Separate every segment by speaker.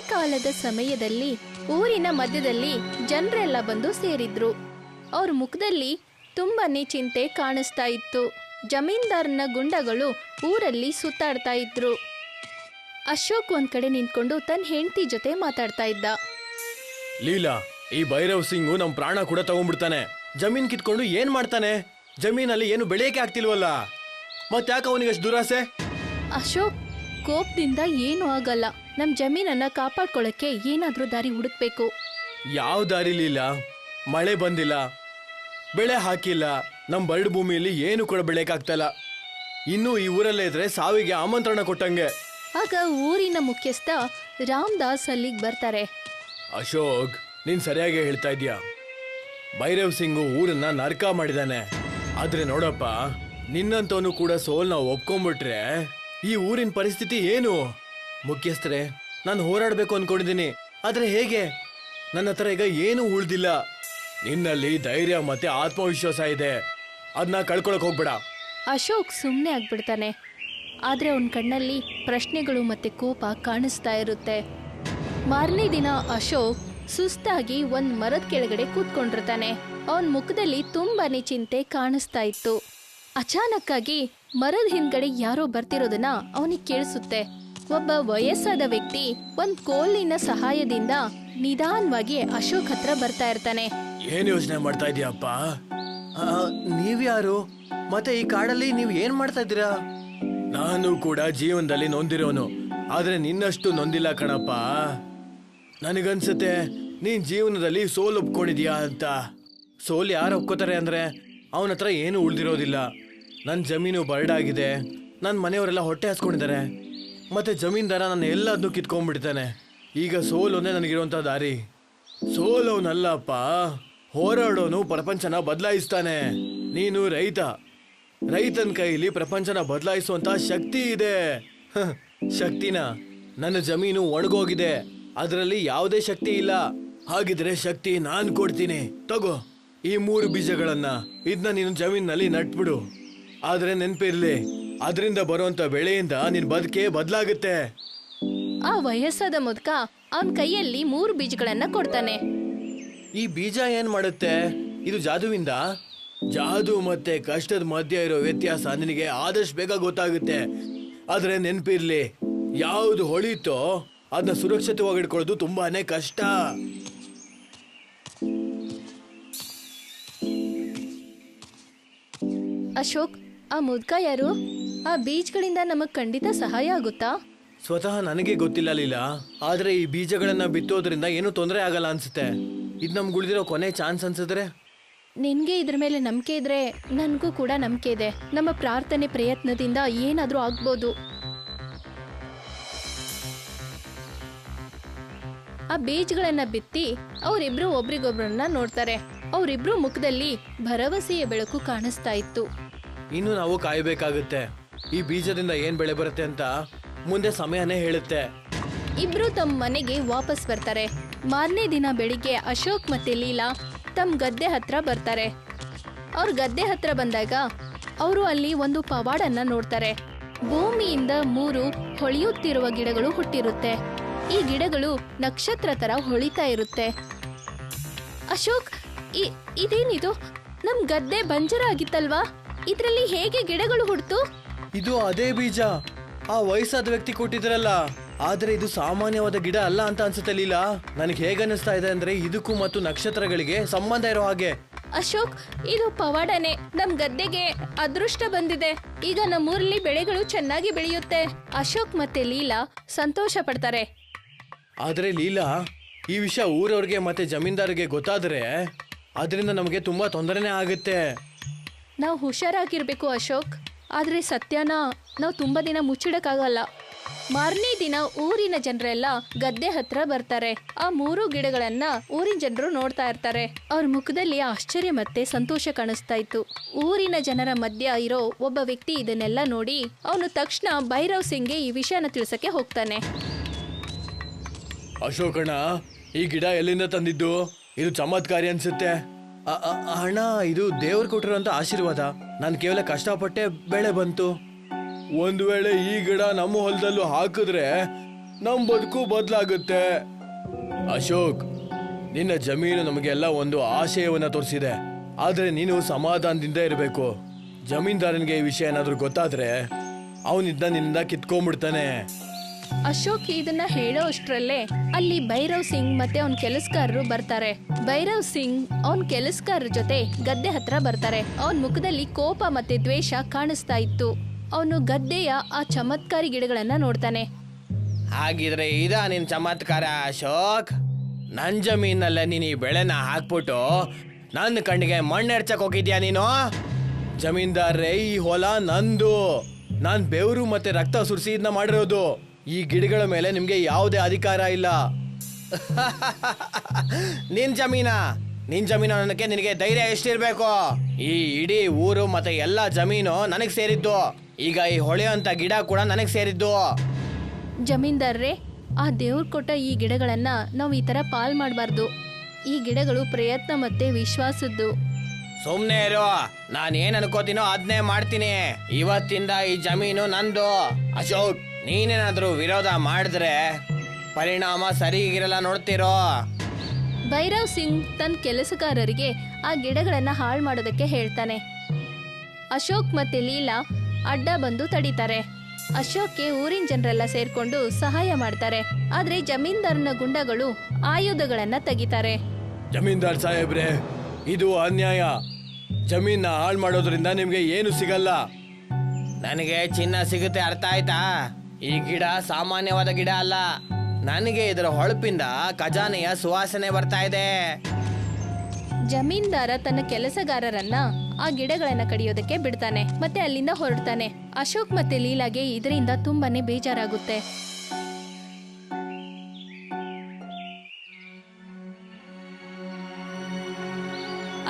Speaker 1: ಸಾಯಂಕಾಲದ ಸಮಯದಲ್ಲಿ ಊರಿನ ಮಧ್ಯದಲ್ಲಿ ಜನರೆಲ್ಲ ಬಂದು ಸೇರಿದ್ರು. ಅವ್ರ ಮುಖದಲ್ಲಿ ತುಂಬಾನೇ ಚಿಂತೆ ಕಾಣಿಸ್ತಾ ಇತ್ತು. ಜಮೀನ್ದಾರನ ಗುಂಡಗಳು ಊರಲ್ಲಿ ಸುತ್ತಾಡ್ತಾ ಇದ್ರು. ಅಶೋಕ್ ಒಂದ್ ಕಡೆ ನಿಂತ್ಕೊಂಡು ತನ್ನ ಹೆಂಡತಿ ಜೊತೆ ಮಾತಾಡ್ತಾ ಇದ್ದ.
Speaker 2: ಲೀಲಾ ಈ ಭೈರವ್ ಸಿಂಗು ನಮ್ ಪ್ರಾಣ ಕೂಡ ತಗೊಂಡ್ಬಿಡ್ತಾನೆ. ಜಮೀನ್ ಕಿತ್ಕೊಂಡು ಏನ್ ಮಾಡ್ತಾನೆ? ಜಮೀನಲ್ಲಿ ಏನು ಬೆಳೆಯಕ್ಕೆ ಆಗ್ತಿಲ್ವಲ್ಲ? ಮತ್ತ್ಯಾಕೆ ಅವನಿಗೆ ಅಷ್ಟು ದುರಾಸೆ?
Speaker 1: ಅಶೋಕ್ ಕೋಪದಿಂದ ಏನೂ ಆಗಲ್ಲ. ನಮ್ ಜಮೀನನ್ನ ಕಾಪಾಡ್ಕೊಳಕ್ಕೆ ಏನಾದ್ರೂ ದಾರಿ ಹುಡುಕ್ಬೇಕು.
Speaker 2: ಯಾವ ದಾರಿ ಲೀಲಾ? ಮಳೆ ಬಂದಿಲ್ಲ ಬೆಳೆ ಹಾಕಿಲ್ಲ ನಮ್ ಬರಡು ಭೂಮಿಯಲ್ಲಿ ಏನು ಕೂಡ ಬೆಳೆಯಕ್ಕಾಗ್ತಲ್ಲ. ಇನ್ನು ಈ ಊರಲ್ಲೇ ಇದ್ರೆ ಸಾವಿಗೆ ಆಮಂತ್ರಣ ಕೊಟ್ಟಂಗೆ.
Speaker 1: ಆಗ ಊರಿನ ಮುಖ್ಯಸ್ಥ ರಾಮದಾಸ್ ಅಲ್ಲಿಗೆ ಬರ್ತಾರೆ.
Speaker 2: ಅಶೋಕ್ ನೀನ್ ಸರಿಯಾಗಿ ಹೇಳ್ತಾ ಇದ್ಯಾ ಭೈರವ್ ಸಿಂಗು ಊರನ್ನ ನರ್ಕ ಮಾಡಿದಾನೆ. ಆದ್ರೆ ನೋಡಪ್ಪ ನಿನ್ನಂತವನು ಕೂಡ ಸೋಲ್ನ ಒಪ್ಕೊಂಡ್ಬಿಟ್ರೆ ಈ ಊರಿನ ಪರಿಸ್ಥಿತಿ ಏನು? ಮುಖ್ಯಸ್ಥರೇ, ನಾನು ಹೋರಾಡಬೇಕು ಅನ್ಕೊಂಡಿದ್ದೀನಿ. ಆದ್ರೆ ಹೇಗೆ? ನನ್ನ ಹತ್ರ ಈಗ ಏನು ಉಳ್ದಿಲ್ಲ. ನಿನ್ನಲ್ಲಿ ಧೈರ್ಯ ಮತ್ತೆ ಆತ್ಮವಿಶ್ವಾಸ ಇದೆ. ಅದನ್ನ ಕಳ್ಕೊಳಕ್ ಹೋಗ್ಬೇಡ.
Speaker 1: ಅಶೋಕ್ ಸುಮ್ಮನೆ ಆಗ್ಬಿಡ್ತಾನೆ. ಆದ್ರೆ ಅವನ ಕಣ್ಣಲ್ಲಿ ಪ್ರಶ್ನೆಗಳು ಮತ್ತೆ ಕೋಪ ಕಾಣಿಸ್ತಾ ಇರುತ್ತೆ. ಮಾರನೇ ದಿನ ಅಶೋಕ್ ಸುಸ್ತಾಗಿ ಒಂದ್ ಮರದ ಕೆಳಗಡೆ ಕೂತ್ಕೊಂಡಿರ್ತಾನೆ. ಅವನ ಮುಖದಲ್ಲಿ ತುಂಬಾನೇ ಚಿಂತೆ ಕಾಣಿಸ್ತಾ ಇತ್ತು. ಅಚಾನಕ್ಕಾಗಿ ಮರದ ಹಿಂದ್ಗಡೆ ಯಾರೋ ಬರ್ತಿರೋದನ್ನ ಅವನಿಗೆ ಕೇಳಿಸುತ್ತೆ. ಒಬ್ಬ ವಯಸ್ಸಾದ ವ್ಯಕ್ತಿ ಒಂದ್ ಕೋಲಿನ ಸಹಾಯದಿಂದ ನಿಧಾನವಾಗಿ ಅಶೋಕ್ ಹತ್ರ ಬರ್ತಾ ಇರ್ತಾನೆ.
Speaker 2: ಏನ್ ಯೋಚನೆ ಮಾಡ್ತಾ ಇದೀಯಪ್ಪ? ನೀವ್ ನೀವ್ಯಾರು ಮತ್ತೆ ಈ ಕಾಡಲ್ಲಿ ನೀವ್ ಏನ್ ಮಾಡ್ತಾ ಇದ್ದೀರಾ? ನಾನು ಕೂಡ ಜೀವನದಲ್ಲಿ ನೊಂದಿರೋನು. ಆದ್ರೆ ನಿನ್ನಷ್ಟು ನೊಂದಿಲ್ಲ ಕಣಪ್ಪ. ನನಗನ್ಸುತ್ತೆ ನೀನ್ ಜೀವನದಲ್ಲಿ ಸೋಲ್ ಒಪ್ಕೊಂಡಿದ್ಯಾ ಅಂತ. ಸೋಲ್ ಯಾರು ಒಪ್ಕೋತಾರೆ ಅಂದ್ರೆ ಅವನ ಹತ್ರ ಏನು ಉಳ್ದಿರೋದಿಲ್ಲ. ನನ್ನ ಜಮೀನು ಬರ್ಡಾಗಿದೆ. ನನ್ನ ಮನೆಯವರೆಲ್ಲ ಹೊಟ್ಟೆ ಹಾಸ್ಕೊಂಡಿದ್ದಾರೆ. ಮತ್ತೆ ಜಮೀನ್ದಾರ ನನ್ನ ಎಲ್ಲದನ್ನೂ ಕಿತ್ಕೊಂಡ್ಬಿಡ್ತಾನೆ. ಈಗ ಸೋಲ್ ನನಗಿರುವಂಥ ದಾರಿ. ಸೋಲವನಲ್ಲಪ್ಪ ಹೋರಾಡೋನು ಪ್ರಪಂಚನ ಬದಲಾಯಿಸ್ತಾನೆ. ನೀನು ರೈತ. ರೈತನ ಕೈಲಿ ಪ್ರಪಂಚನ ಬದಲಾಯಿಸುವಂತ ಶಕ್ತಿ ಇದೆ. ಶಕ್ತಿನ. ನನ್ನ ಜಮೀನು ಒಣಗೋಗಿದೆ. ಅದರಲ್ಲಿ ಯಾವುದೇ ಶಕ್ತಿ ಇಲ್ಲ. ಹಾಗಿದ್ರೆ ಶಕ್ತಿ ನಾನ್ ಕೊಡ್ತೀನಿ. ತಗೋ ಈ ಮೂರು ಬೀಜಗಳನ್ನ. ಇದನ್ನ ನೀನು ಜಮೀನಲ್ಲಿ ನಟ್ಬಿಡು. ಆದ್ರೆ ನೆನ್ಪಿರ್ಲಿ ಅದರಿಂದ ಬರುವಂತ ಬೆಳೆಯಿಂದ ನಿನ್ ಬದುಕೆ ಬದಲಾಗುತ್ತೆ.
Speaker 1: ಆ ವಯಸ್ಸಾದ ಮುದ್ಕ ಅವನ್ ಕೈಯಲ್ಲಿ ಮೂರು ಬೀಜಗಳನ್ನ ಕೊಡ್ತಾನೆ.
Speaker 2: ಈ ಬೀಜ ಏನ್ ಮಾಡುತ್ತೆ? ಇದು ಜಾದುವಿಂದ? ಜಾದು ಮತ್ತೆ ಕಷ್ಟದ ಮಧ್ಯ ಇರೋ ವ್ಯತ್ಯಾಸ ನಿನಗೆ ಆದಷ್ಟು ಬೇಗ ಗೊತ್ತಾಗುತ್ತೆ. ಆದ್ರೆ ನೆನ್ಪಿರ್ಲಿ ಯಾವುದು ಹೊಳಿತೋ ಅದನ್ನ ಸುರಕ್ಷಿತವಾಗಿ ಇಟ್ಕೊಳ್ಳೋದು ತುಂಬಾನೇ ಕಷ್ಟ.
Speaker 1: ಅಶೋಕ್ ಆ ಮುದ್ಕ ಯಾರು? ಆ ಬೀಜ್ಗಳಿಂದ ನಮಗ್ ಖಂಡಿತ ಸಹಾಯ ಆಗುತ್ತಾ?
Speaker 2: ಸ್ವತಃ ನನಗೆ ಗೊತ್ತಿಲ್ಲ ಲೀಲಾ. ಆದ್ರೆ ಈ ಬೀಜಗಳನ್ನ ಬಿತ್ತೋದ್ರಿಂದ ಏನು ತೊಂದರೆ ಆಗಲ್ಲ ಅನ್ಸುತ್ತೆ. ಇದು ನಮ್ಗೆ ಉಳಿದಿರೋ ಕೊನೆ ಚಾನ್ಸ್ ಅನ್ಸಿದ್ರೆ?
Speaker 1: ನಿನ್ಗೆ ಇದ್ರ ಮೇಲೆ ನಂಬಿಕೆ ಇದ್ರೆ ನನ್ಗೂ ಕೂಡ ನಂಬಿಕೆ ಇದೆ. ನಮ್ಮ ಪ್ರಾರ್ಥನೆ ಪ್ರಯತ್ನದಿಂದ ಏನಾದ್ರೂ ಆಗ್ಬೋದು. ಆ ಬೀಜಗಳನ್ನ ಬಿತ್ತಿ ಅವರಿಬ್ರು ಒಬ್ರಿಗೊಬ್ರನ್ನ ನೋಡ್ತಾರೆ. ಅವರಿಬ್ರು ಮುಖದಲ್ಲಿ ಭರವಸೆಯ ಬೆಳಕು ಕಾಣಿಸ್ತಾ ಇತ್ತು.
Speaker 2: ಇನ್ನು ನಾವು ಕಾಯಬೇಕಾಗುತ್ತೆ. ಈ ಬೀಜದಿಂದ ಏನ್ ಬೆಳೆ ಬರುತ್ತೆ ಅಂತ ಮುಂದೆ ಸಮಯನೇ ಹೇಳುತ್ತೆ.
Speaker 1: ಇಬ್ರು ತಮ್ಮ ಮನೆಗೆ ವಾಪಸ್ ಬರ್ತಾರೆ. ಮಾರನೇ ದಿನ ಬೆಳಿಗ್ಗೆ ಅಶೋಕ್ ಮತ್ತೆ ಲೀಲಾ ತಮ್ಮ ಗದ್ದೆ ಹತ್ರ ಬರ್ತಾರೆ. ಅವ್ರ ಗದ್ದೆ ಹತ್ರ ಬಂದಾಗ ಅವರು ಅಲ್ಲಿ ಒಂದು ಪವಾಡನ್ನ ನೋಡ್ತಾರೆ. ಭೂಮಿಯಿಂದ ಮೂರು ಹೊಳೆಯುತ್ತಿರುವ ಗಿಡಗಳು ಹುಟ್ಟಿರುತ್ತೆ. ಈ ಗಿಡಗಳು ನಕ್ಷತ್ರ ತರ ಹೊಳಿತಾ ಇರುತ್ತೆ. ಅಶೋಕ್ ಇದೇನಿದು? ನಮ್ ಗದ್ದೆ ಬಂಜರ ಆಗಿತ್ತಲ್ವಾ ಇದ್ರಲ್ಲಿ ಹೇಗೆ ಗಿಡಗಳು ಹುಡ್ತು?
Speaker 2: ಇದು ಅದೇ ಬೀಜ. ಆ ವಯಸ್ಸಾದ ವ್ಯಕ್ತಿ ಕೊಟ್ಟಿದ್ರಲ್ಲ ಆದ್ರೆ ಇದು ಸಾಮಾನ್ಯವಾದ ಗಿಡ ಅಲ್ಲ ಅಂತ ಅನ್ಸುತ್ತೆ ಲೀಲಾ. ನನಗೆ ಹೇಗೆ ಅನಿಸ್ತಾ ಇದೆ ಅಂದ್ರೆ ಇದಕ್ಕೂ ಮತ್ತು ನಕ್ಷತ್ರಗಳಿಗೆ ಸಂಬಂಧ ಇರೋ ಹಾಗೆ.
Speaker 1: ಅಶೋಕ್ ಇದು ಪವಾಡನೆ. ನಮ್ ಗದ್ದೆಗೆ ಅದೃಷ್ಟ ಬಂದಿದೆ. ಈಗ ನಮ್ಮೂರಲ್ಲಿ ಬೆಳೆಗಳು ಚೆನ್ನಾಗಿ ಬೆಳೆಯುತ್ತೆ. ಅಶೋಕ್ ಮತ್ತೆ ಲೀಲಾ ಸಂತೋಷ ಪಡ್ತಾರೆ.
Speaker 2: ಆದ್ರೆ ಲೀಲಾ ಈ ವಿಷಯ ಊರವ್ರಿಗೆ ಮತ್ತೆ ಜಮೀನ್ದಾರಿಗೆ ಗೊತ್ತಾದ್ರೆ ಅದರಿಂದ ನಮಗೆ ತುಂಬಾ ತೊಂದರೆನೇ ಆಗುತ್ತೆ.
Speaker 1: ನಾವು ಹುಷಾರಾಗಿರ್ಬೇಕು ಅಶೋಕ್. ಆದ್ರೆ ಸತ್ಯನ ನಾವು ತುಂಬ ದಿನ ಮುಚ್ಚಿಡಕ್ಕಾಗಲ್ಲ. ಮಾರನೇ ದಿನ ಊರಿನ ಜನರೆಲ್ಲ ಗದ್ದೆ ಹತ್ರ ಬರ್ತಾರೆ. ಆ ಮೂರು ಗಿಡಗಳನ್ನ ಊರಿನ ಜನರು ನೋಡ್ತಾ ಇರ್ತಾರೆ. ಅವ್ರ ಮುಖದಲ್ಲಿ ಆಶ್ಚರ್ಯ ಮತ್ತೆ ಸಂತೋಷ ಕಾಣಿಸ್ತಾ ಇತ್ತು ಊರಿನ ಜನರ ಮಧ್ಯ ಇರೋ ಒಬ್ಬ ವ್ಯಕ್ತಿ ಇದನ್ನೆಲ್ಲ ನೋಡಿ ಅವನು ತಕ್ಷಣ ಭೈರವ್ ಸಿಂಗ್ಗೆ ಈ ವಿಷಯನ ತಿಳಿಸಕ್ಕೆ ಹೋಗ್ತಾನೆ.
Speaker 2: ಅಶೋಕಣ್ಣ, ಈ ಗಿಡ ಎಲ್ಲಿಂದ ತಂದಿದ್ದು? ಇದು ಚಮತ್ಕಾರಿ ಅನ್ಸುತ್ತೆ. ಅಣ್ಣ, ಇದು ದೇವ್ರು ಅಂತ ಆಶೀರ್ವಾದ. ನಾನು ಕೇವಲ ಕಷ್ಟಪಟ್ಟೆ ಬೆಳೆ ಬಂತು. ಒಂದು ವೇಳೆ ಈ ಗಿಡ ನಮ್ಮ ಹೊಲದಲ್ಲೂ ಹಾಕಿದ್ರೆ ನಮ್ಮ ಬದುಕು ಬದಲಾಗುತ್ತೆ. ಅಶೋಕ್, ನಿನ್ನ ಜಮೀನು ನಮಗೆಲ್ಲ ಒಂದು ಆಶಯವನ್ನ ತೋರಿಸಿದೆ. ಆದ್ರೆ ನೀನು ಸಮಾಧಾನದಿಂದ ಇರಬೇಕು. ಜಮೀನ್ದಾರನಿಗೆ ಈ ವಿಷಯ ಏನಾದ್ರೂ ಗೊತ್ತಾದ್ರೆ ಅವನಿದ್ದ ನಿನ್ನಿಂದ ಕಿತ್ಕೊಂಡ್ಬಿಡ್ತಾನೆ.
Speaker 1: ಅಶೋಕ್ ಇದನ್ನ ಹೇಳೋ ಅಷ್ಟ್ರಲ್ಲೇ ಅಲ್ಲಿ ಭೈರವ್ ಸಿಂಗ್ ಮತ್ತೆ ಅವನ್ ಕೆಲಸಗಾರರು ಬರ್ತಾರೆ. ಭೈರವ್ ಸಿಂಗ್ ಅವನ್ ಕೆಲಸಗಾರರ ಜೊತೆ ಗದ್ದೆ ಹತ್ರ ಬರ್ತಾರೆ. ಅವನ್ ಮುಖದಲ್ಲಿ ಕೋಪ ಮತ್ತೆ ದ್ವೇಷ ಕಾಣಿಸ್ತಾ ಇತ್ತು. ಅವನು ಗದ್ದೆಯ ಆ ಚಮತ್ಕಾರಿ ಗಿಡಗಳನ್ನ ನೋಡ್ತಾನೆ.
Speaker 2: ಹಾಗಿದ್ರೆ ಇದ ನಿನ್ ಚಮತ್ಕಾರ ಅಶೋಕ್? ನನ್ ಜಮೀನಲ್ಲೇ ನೀನ್ ಈ ಬೆಳೆನ ಹಾಕ್ಬಿಟ್ಟು ನನ್ನ ಕಣ್ಣಿಗೆ ಮಣ್ಣು ಎರ್ಚಕ್ ಹೋಗಿದ್ಯಾ ನೀನು? ಜಮೀನ್ದಾರ್ರೆ, ಈ ಹೊಲ ನಂದು. ನಾನ್ ಬೆವರು ಮತ್ತೆ ರಕ್ತ ಸುರಿಸಿ ಇದನ್ನ ಮಾಡಿರೋದು. ಈ ಗಿಡಗಳ ಮೇಲೆ ನಿಮಗೆ ಯಾವುದೇ ಅಧಿಕಾರ ಇಲ್ಲ. ನಿನ್ ಜಮೀನ? ನಿನ್ ಜಮೀನು ಅನ್ನಕ್ಕೆ ನಿನಗೆ ಧೈರ್ಯ ಎಷ್ಟಿರ್ಬೇಕು? ಈ ಇಡೀ ಊರು ಮತ್ತೆ ಎಲ್ಲಾ ಜಮೀನು ನನಗೆ ಸೇರಿದ್ದು. ಈಗ ಈ ಹೊಳೆಯಂತ ಗಿಡ ಕೂಡ ನನಗೆ ಸೇರಿದ್ದು.
Speaker 1: ಜಮೀನ್ದಾರ್ರೆ ಆ ದೇವ್ರು ಕೊಟ್ಟ ಈ ಗಿಡಗಳನ್ನ ನಾವು ಈ ತರ ಪಾಲ್ ಮಾಡಬಾರ್ದು. ಈ ಗಿಡಗಳು ಪ್ರಯತ್ನ ಮತ್ತೆ ವಿಶ್ವಾಸದ್ದು.
Speaker 2: ಸುಮ್ನೆ ಇರು. ನಾನು ಏನ್ ಅನ್ಕೋತೀನೋ ಅದನ್ನೇ ಮಾಡ್ತೀನಿ. ಇವತ್ತಿಂದ ಈ ಜಮೀನು ನಂದು. ಅಶೋಕ್. ನೀನೇನಾದ್ರೂ ವಿರೋಧ ಮಾಡಿದ್ರೆ ಪರಿಣಾಮ ಸರಿಗಿರಲ್ಲ ನೋಡ್ತಿರೋ?
Speaker 1: ಭೈರವ್ ಸಿಂಗ್ ತನ್ನ ಕೆಲಸಗಾರರಿಗೆ ಆ ಗಿಡಗಳನ್ನ ಹಾಳು ಮಾಡೋದಕ್ಕೆ ಹೇಳ್ತಾನೆ. ಅಶೋಕ್ ಮತ್ತೆ ಲೀಲಾ ಅಡ್ಡ ಬಂದು ತಡೀತಾರೆ. ಅಶೋಕ್ಗೆ ಊರಿನ ಜನರೆಲ್ಲ ಸೇರ್ಕೊಂಡು ಸಹಾಯ ಮಾಡ್ತಾರೆ. ಆದ್ರೆ ಜಮೀನ್ದಾರನ ಗುಂಡಗಳು ಆಯುಧಗಳನ್ನ ತೆಗಿತಾರೆ.
Speaker 2: ಜಮೀನ್ದಾರ್ ಸಾಹೇಬ್ರೆ ಇದು ಅನ್ಯಾಯ. ಜಮೀನ ಹಾಳು ಮಾಡೋದ್ರಿಂದ ನಿಮ್ಗೆ ಏನು ಸಿಗಲ್ಲ? ನನಗೆ ಚಿನ್ನ ಸಿಗುತ್ತೆ ಅರ್ಥ ಆಯ್ತಾ? ಈ ಗಿಡ ಸಾಮಾನ್ಯವಾದ ಗಿಡ ಅಲ್ಲ. ನನಗೆ ಇದರ ಹೊಳಪಿಂದ ಖಜಾನೆಯ ಸುವಾಸನೆ ಬರ್ತಾ ಇದೆ.
Speaker 1: ಜಮೀನ್ದಾರ ತನ್ನ ಕೆಲಸಗಾರರನ್ನ ಆ ಗಿಡಗಳನ್ನ ಕಡಿಯೋದಕ್ಕೆ ಬಿಡ್ತಾನೆ, ಮತ್ತೆ ಅಲ್ಲಿಂದ ಹೊರಡ್ತಾನೆ. ಅಶೋಕ್ ಮತ್ತೆ ಲೀಲಾಗೆ ಇದರಿಂದ ತುಂಬಾನೇ ಬೇಜಾರಾಗುತ್ತೆ.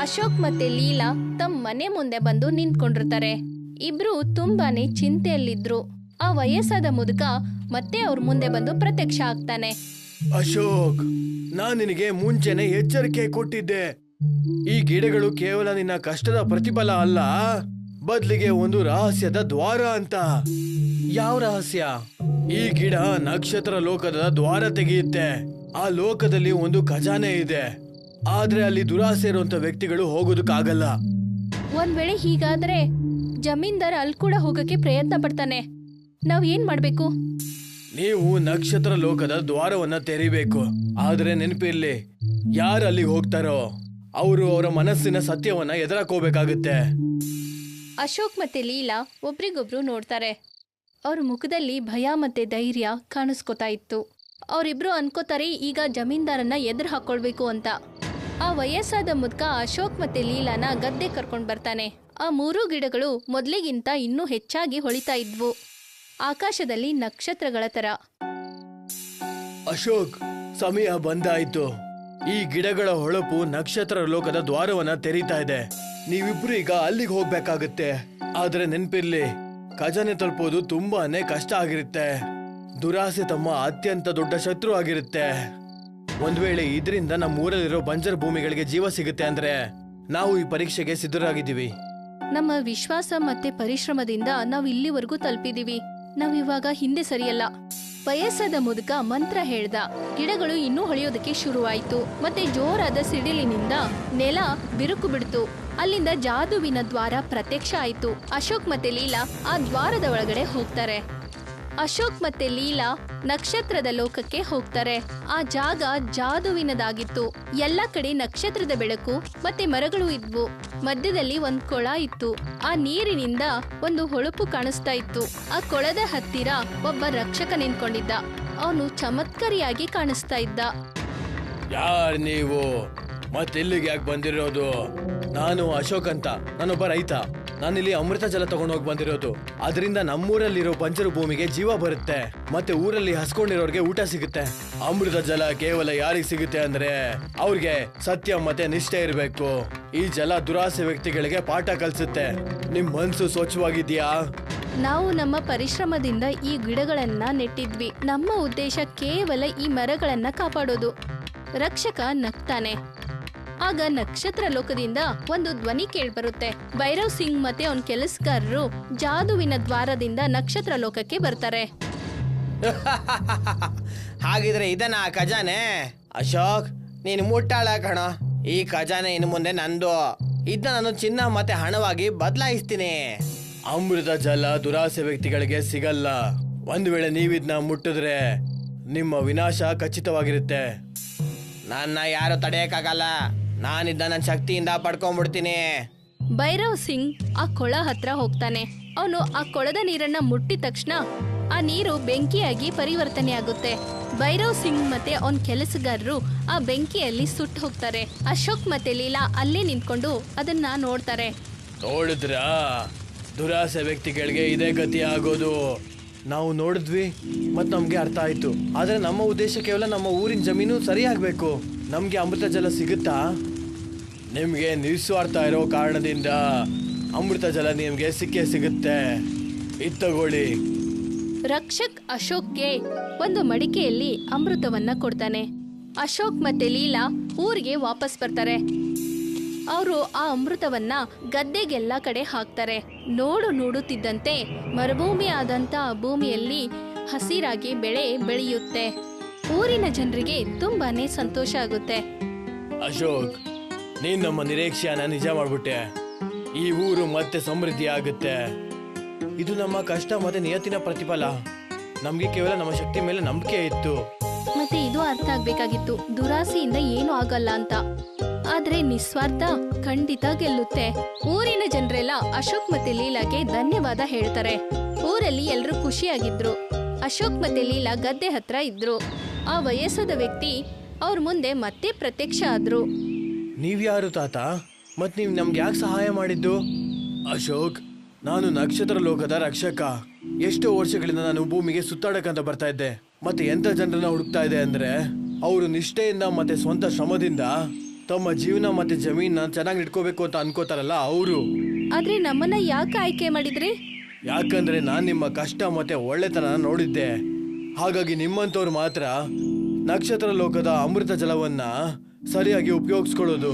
Speaker 1: ಅಶೋಕ್ ಮತ್ತೆ ಲೀಲಾ ತಮ್ಮ ಮನೆ ಮುಂದೆ ಬಂದು ನಿಂತ್ಕೊಂಡಿರ್ತಾರೆ. ಇಬ್ರು ತುಂಬಾನೇ ಚಿಂತೆಯಲ್ಲಿದ್ರು. ಆ ವಯಸ್ಸಾದ ಮುದುಕ ಮತ್ತೆ ಅವ್ರ ಮುಂದೆ ಬಂದು ಪ್ರತ್ಯಕ್ಷ ಆಗ್ತಾನೆ.
Speaker 2: ಅಶೋಕ್ ನಾನ್ ನಿನಗೆ ಮುಂಚೆನೆ ಎಚ್ಚರಿಕೆ ಕೊಟ್ಟಿದ್ದೆ. ಈ ಗಿಡಗಳು ಕೇವಲ ನಿನ್ನ ಕಷ್ಟದ ಪ್ರತಿಫಲ ಅಲ್ಲ ಬದ್ಲಿಗೆ ಒಂದು ರಹಸ್ಯದ ದ್ವಾರ ಅಂತ. ಯಾವ ರಹಸ್ಯ? ಈ ಗಿಡ ನಕ್ಷತ್ರ ಲೋಕದ ದ್ವಾರ ತೆಗೆಯುತ್ತೆ. ಆ ಲೋಕದಲ್ಲಿ ಒಂದು ಖಜಾನೆ ಇದೆ. ಆದ್ರೆ ಅಲ್ಲಿ ದುರಾಸೆ ಇರುವಂತ ವ್ಯಕ್ತಿಗಳು ಹೋಗೋದಕ್ಕಾಗಲ್ಲ.
Speaker 1: ಒಂದ್ ವೇಳೆ ಹೀಗಾದ್ರೆ ಜಮೀನ್ದಾರ್ ಅಲ್ಲಿ ಕೂಡ ಹೋಗಕ್ಕೆ ಪ್ರಯತ್ನ ಪಡ್ತಾನೆ. ನಾವ್ ಏನ್ ಮಾಡ್ಬೇಕು?
Speaker 2: ನೀವು ನಕ್ಷತ್ರ ಲೋಕದ ದ್ವಾರವನ್ನ ತೆರಿಬೇಕು. ಆದ್ರೆ ನೆನಪಿರ್ಲಿ ಯಾರು ಅಲ್ಲಿಗೆ ಹೋಗ್ತಾರೋ ಅವರು ಅವರ ಮನಸ್ಸಿನ ಸತ್ಯವನ್ನ ಎದುರಾಕೋಬೇಕಾಗುತ್ತೆ.
Speaker 1: ಅಶೋಕ್ ಮತ್ತೆ ಲೀಲಾ ಒಬ್ರಿಗೊಬ್ರು ನೋಡ್ತಾರೆ. ಅವ್ರ ಮುಖದಲ್ಲಿ ಭಯ ಮತ್ತೆ ಧೈರ್ಯ ಕಾಣಿಸ್ಕೊತಾ ಇತ್ತು. ಅವರಿಬ್ರು ಅನ್ಕೋತಾರೆ ಈಗ ಜಮೀನ್ದಾರನ್ನ ಎದುರು ಹಾಕೊಳ್ಬೇಕು ಅಂತ. ಆ ವಯಸ್ಸಾದ ಮುದ್ಕ ಅಶೋಕ್ ಮತ್ತೆ ಲೀಲಾನ ಗದ್ದೆ ಕರ್ಕೊಂಡ್ ಬರ್ತಾನೆ. ಆ ಮೂರೂ ಗಿಡಗಳು ಮೊದ್ಲಿಗಿಂತ ಇನ್ನೂ ಹೆಚ್ಚಾಗಿ ಹೊಳಿತಾ ಇದ್ವು. ಆಕಾಶದಲ್ಲಿ ನಕ್ಷತ್ರಗಳ ತರ
Speaker 2: ಅಶೋಕ್ ಸಮಯ ಬಂದಾಯ್ತು. ಈ ಗಿಡಗಳ ಹೊಳಪು ನಕ್ಷತ್ರ ಲೋಕದ ದ್ವಾರವನ್ನ ತೆರೀತಾ ಇದೆ. ನೀವಿಬ್ರು ಈಗ ಅಲ್ಲಿಗೆ ಹೋಗ್ಬೇಕಾಗತ್ತೆ. ಆದ್ರೆ ನೆನ್ಪಿರ್ಲಿ ಖಜಾನೆ ತಲುಪೋದು ತುಂಬಾನೇ ಕಷ್ಟ ಆಗಿರುತ್ತೆ. ದುರಾಸೆ ತಮ್ಮ ಅತ್ಯಂತ ದೊಡ್ಡ ಶತ್ರು ಆಗಿರುತ್ತೆ. ಒಂದ್ ವೇಳೆ ಇದರಿಂದ ನಮ್ಮ ಊರಲ್ಲಿರೋ ಬಂಜರ್ ಭೂಮಿಗಳಿಗೆ ಜೀವ ಸಿಗುತ್ತೆ ಅಂದ್ರೆ ನಾವು ಈ ಪರೀಕ್ಷೆಗೆ ಸಿದ್ಧರಾಗಿದ್ದೀವಿ.
Speaker 1: ನಮ್ಮ ವಿಶ್ವಾಸ ಮತ್ತೆ ಪರಿಶ್ರಮದಿಂದ ನಾವು ಇಲ್ಲಿವರೆಗೂ ತಲುಪಿದೀವಿ ನಾವ್ ಇವಾಗ ಹಿಂದೆ ಸರಿಯಲ್ಲ. ವಯಸ್ಸಾದ ಮುದುಕ ಮಂತ್ರ ಹೇಳ್ದ. ಗಿಡಗಳು ಇನ್ನೂ ಹೊಳೆಯೋದಕ್ಕೆ ಶುರುವಾಯಿತು. ಮತ್ತೆ ಜೋರಾದ ಸಿಡಿಲಿನಿಂದ ನೆಲ ಬಿರುಕು ಬಿಡ್ತು. ಅಲ್ಲಿಂದ ಜಾದುವಿನ ದ್ವಾರ ಪ್ರತ್ಯಕ್ಷ ಆಯ್ತು. ಅಶೋಕ್ ಮತ್ತೆ ಲೀಲಾ ಆ ದ್ವಾರದ ಒಳಗಡೆ ಹೋಗ್ತಾರೆ. ಅಶೋಕ್ ಮತ್ತೆ ಲೀಲಾ ನಕ್ಷತ್ರದ ಲೋಕಕ್ಕೆ ಹೋಗ್ತಾರೆ. ಆ ಜಾಗ ಜಾದುವಿನದಾಗಿತ್ತು. ಎಲ್ಲ ಕಡೆ ನಕ್ಷತ್ರದ ಬೆಳಕು ಮತ್ತೆ ಮರಗಳು ಇದ್ವು. ಮಧ್ಯದಲ್ಲಿ ಒಂದ್ ಕೊಳ ಇತ್ತು. ಆ ನೀರಿನಿಂದ ಒಂದು ಹೊಳಪು ಕಾಣಿಸ್ತಾ ಇತ್ತು. ಆ ಕೊಳದ ಹತ್ತಿರ ಒಬ್ಬ ರಕ್ಷಕ ನಿಂತ್ಕೊಂಡಿದ್ದ. ಅವನು ಚಮತ್ಕಾರಿಯಾಗಿ ಕಾಣಿಸ್ತಾ ಇದ್ದ.
Speaker 2: ಯಾರ್ ನೀವು? ಮತ್ತಿಲ್ಲಿಗೆ ಯಾಕೆ ಬಂದಿರೋದು? ನಾನು ಅಶೋಕ್ ಅಂತ. ನಾನೊಬ್ಬ ರೈತ. ನಾನಿಲ್ಲಿ ಅಮೃತ ಜಲ ತಗೊಂಡೋಗಿ ಬಂದಿರೋದು. ಅದರಿಂದ ನಮ್ಮೂರಲ್ಲಿರೋ ಬಂಜರು ಭೂಮಿಗೆ ಜೀವ ಬರುತ್ತೆ. ಮತ್ತೆ ಊರಲ್ಲಿ ಹಸ್ಕೊಂಡಿರೋರ್ಗೆ ಊಟ ಸಿಗುತ್ತೆ. ಅಮೃತ ಜಲ ಕೇವಲ ಯಾರಿಗೆ ಸಿಗುತ್ತೆ ಅಂದ್ರೆ ಅವ್ರಿಗೆ ಸತ್ಯ ಮತ್ತೆ ನಿಷ್ಠೆ ಇರಬೇಕು. ಈ ಜಲ ದುರಾಸೆ ವ್ಯಕ್ತಿಗಳಿಗೆ ಪಾಠ ಕಲಿಸುತ್ತೆ. ನಿಮ್ ಮನ್ಸು ಸ್ವಚ್ಛವಾಗಿದ್ಯಾ?
Speaker 1: ನಾವು ನಮ್ಮ ಪರಿಶ್ರಮದಿಂದ ಈ ಗಿಡಗಳನ್ನ ನೆಟ್ಟಿದ್ವಿ. ನಮ್ಮ ಉದ್ದೇಶ ಕೇವಲ ಈ ಮರಗಳನ್ನ ಕಾಪಾಡೋದು. ರಕ್ಷಕ ನಗ್ತಾನೆ. ಆಗ ನಕ್ಷತ್ರ ಲೋಕದಿಂದ ಒಂದು ಧ್ವನಿ ಕೇಳ್ಬರುತ್ತೆ. ಭೈರವ್ ಸಿಂಗ್ ಮತ್ತೆ ಅವನ್ ಕೆಲಸಗಾರರು ಜಾದುವಿನ ದ್ವಾರದಿಂದ ನಕ್ಷತ್ರ ಲೋಕಕ್ಕೆ ಬರ್ತಾರೆ.
Speaker 2: ಹಾಗಿದ್ರೆ ಇದನ್ನ ಆ ಖಜಾನೆ? ಅಶೋಕ್ ನೀನು ಮುಟ್ಟಾಳ ಕಣ. ಈ ಖಜಾನೆ ಇನ್ನು ಮುಂದೆ ನಂದು. ಇದನ್ನ ನಾನು ಚಿನ್ನ ಮತ್ತೆ ಹಣವಾಗಿ ಬದಲಾಯಿಸ್ತೀನಿ. ಅಮೃತ ಜಲ ದುರಾಸೆ ವ್ಯಕ್ತಿಗಳಿಗೆ ಸಿಗಲ್ಲ. ಒಂದ್ ವೇಳೆ ನೀವಿದ್ನ ಮುಟ್ಟಿದ್ರೆ ನಿಮ್ಮ ವಿನಾಶ ಖಚಿತವಾಗಿರುತ್ತೆ. ನನ್ನ ಯಾರು ತಡೆಯಕ್ಕಾಗಲ್ಲ? ನಾನಿದ್ದ ನನ್ನ ಶಕ್ತಿಯಿಂದ ಪಡ್ಕೊಂಡ್ಬಿಡ್ತೀನಿ.
Speaker 1: ಭೈರವ್ ಸಿಂಗ್ ಆ ಕೊಳ ಹತ್ರ ಹೋಗ್ತಾನೆ. ಅವನು ಆ ಕೊಳದ ನೀರನ್ನ ಮುಟ್ಟಿದ ತಕ್ಷಣ ಆ ನೀರು ಬೆಂಕಿಯಾಗಿ ಪರಿವರ್ತನೆ ಆಗುತ್ತೆ. ಭೈರವ್ ಸಿಂಗ್ ಮತ್ತೆ ಅವನ್ ಕೆಲಸಗಾರರು ಆ ಬೆಂಕಿಯಲ್ಲಿ ಸುಟ್ಟು ಹೋಗ್ತಾರೆ. ಅಶೋಕ್ ಮತ್ತೆ ಲೀಲಾ ಅಲ್ಲೇ ನಿಂತ್ಕೊಂಡು ಅದನ್ನ ನೋಡ್ತಾರೆ.
Speaker 2: ನೋಡಿದ್ರ? ದುರಾಸೆ ವ್ಯಕ್ತಿಗಳಿಗೆ ಇದೇ ಗತಿ ಆಗೋದು. ನಾವು ನೋಡಿದ್ವಿ ಮತ್ ನಮ್ಗೆ ಅರ್ಥ ಆಯ್ತು. ಆದ್ರೆ ನಮ್ಮ ಉದ್ದೇಶ ಕೇವಲ ನಮ್ಮ ಊರಿನ ಜಮೀನು ಸರಿ ಆಗ್ಬೇಕು ನಮ್ಗೆ ಅಮೃತ ಜಲ ಸಿಗುತ್ತಾ? ನಿಮ್ಗೆ ನಿಸ್ವಾರ್ಥ ಇರೋ ಕಾರಣದಿಂದ ಅಮೃತ ಜಲ ನಿಮಗೆ ಸಿಕ್ಕೇ ಸಿಗುತ್ತೆ. ಇತ್ತಗೊಳ್ಳಿ
Speaker 1: ರಕ್ಷಕ್ ಅಶೋಕ್ಗೆ ಒಂದು ಮಡಿಕೆಯಲ್ಲಿ ಅಮೃತವನ್ನ ಕೊಡ್ತಾನೆ. ಅಶೋಕ್ ಮತ್ತೆ ಲೀಲಾ ಊರಿಗೆ ವಾಪಸ್ ಬರ್ತಾರೆ. ಅವರು ಆ ಅಮೃತವನ್ನ ಗದ್ದೆಗೆಲ್ಲ ಕಡೆ ಹಾಕ್ತಾರೆ. ನೋಡು ನೋಡುತ್ತಿದ್ದಂತೆ ಮರುಭೂಮಿ ಆದಂತ ಭೂಮಿಯಲ್ಲಿ ಹಸಿರಾಗಿ ಬೆಳೆ ಬೆಳೆಯುತ್ತೆ. ಊರಿನ ಜನರಿಗೆ ತುಂಬಾನೇ ಸಂತೋಷ ಆಗುತ್ತೆ.
Speaker 2: ಅಶೋಕ್ ನೀನ್ ನಮ್ಮ ನಿರೀಕ್ಷೆಯನ್ನ ನಿಜ ಮಾಡ್ಬಿಟ್ಟೆ. ಈ ಊರು ಮತ್ತೆ ಸಮೃದ್ಧಿ ಆಗುತ್ತೆ. ಇದು ನಮ್ಮ ಕಷ್ಟ ಮತ್ತೆ ನಿಯತ್ತಿನ ಪ್ರತಿಫಲ. ನಮ್ಗೆ ಕೇವಲ ನಮ್ಮ ಶಕ್ತಿ ಮೇಲೆ ನಂಬಿಕೆ ಇತ್ತು.
Speaker 1: ಮತ್ತೆ ಇದು ಅರ್ಥ ಆಗ್ಬೇಕಾಗಿತ್ತು. ದುರಾಸೆಯಿಂದ ಏನು ಆಗಲ್ಲ ಅಂತ. ಆದ್ರೆ ನಿಸ್ವಾರ್ಥ, ಖಂಡಿತ ಗೆಲ್ಲುತ್ತೆ. ಊರಿನ ಜನರೆಲ್ಲ ಅಶೋಕ್ ಮತ್ತೆ ಲೀಲಾಗೆ ಧನ್ಯವಾದ ಹೇಳ್ತಾರೆ. ಊರಲ್ಲಿ ಎಲ್ಲರೂ ಖುಷಿಯಾಗಿದ್ರು. ಅಶೋಕ್ ಮತ್ತೆ ಲೀಲಾ ಗದ್ದೆ ಹತ್ರ ಇದ್ರು. ಆ ವಯಸ್ಸಾದ ವ್ಯಕ್ತಿ ಅವ್ರ ಮುಂದೆ ಮತ್ತೆ ಪ್ರತ್ಯಕ್ಷ ಆದ್ರು.
Speaker 2: ನೀವ್ಯಾರು ತಾತ? ಮತ್ ನೀವ್ ನಮ್ಗೆ ಯಾಕೆ ಸಹಾಯ ಮಾಡಿದ್ದು? ಅಶೋಕ್ ನಾನು ನಕ್ಷತ್ರ ಲೋಕದ ರಕ್ಷಕ. ಎಷ್ಟೋ ವರ್ಷಗಳಿಂದ ನಾನು ಭೂಮಿಗೆ ಸುತ್ತಾಡಕ್ಕಂತ ಬರ್ತಾ ಇದ್ದೆ. ಮತ್ತೆ ಎಂತ ಜನರನ್ನ ಹುಡುಕ್ತಾ ಇದೆ ಅಂದ್ರೆ ಅವರು ನಿಷ್ಠೆಯಿಂದ ಮತ್ತೆ ಸ್ವಂತ ಶ್ರಮದಿಂದ ತಮ್ಮ ಜೀವನ ಮತ್ತೆ ಜಮೀನ ಚೆನ್ನಾಗಿ ಇಟ್ಕೋಬೇಕು ಅಂತ ಅನ್ಕೋತಾರಲ್ಲ ಅವರು.
Speaker 1: ಆದ್ರೆ ನಮ್ಮನ್ನ ಯಾಕೆ ಆಯ್ಕೆ ಮಾಡಿದ್ರಿ?
Speaker 2: ಯಾಕಂದ್ರೆ ನಾನು ನಿಮ್ಮ ಕಷ್ಟ ಮತ್ತೆ ಒಳ್ಳೆತನ ನೋಡಿದ್ದೆ. ಹಾಗಾಗಿ ನಿಮ್ಮಂತವ್ರು ಮಾತ್ರ ನಕ್ಷತ್ರ ಲೋಕದ ಅಮೃತ ಜಲವನ್ನ ಸರಿಯಾಗಿ ಉಪಯೋಗಿಸ್ಕೊಳ್ಳೋದು.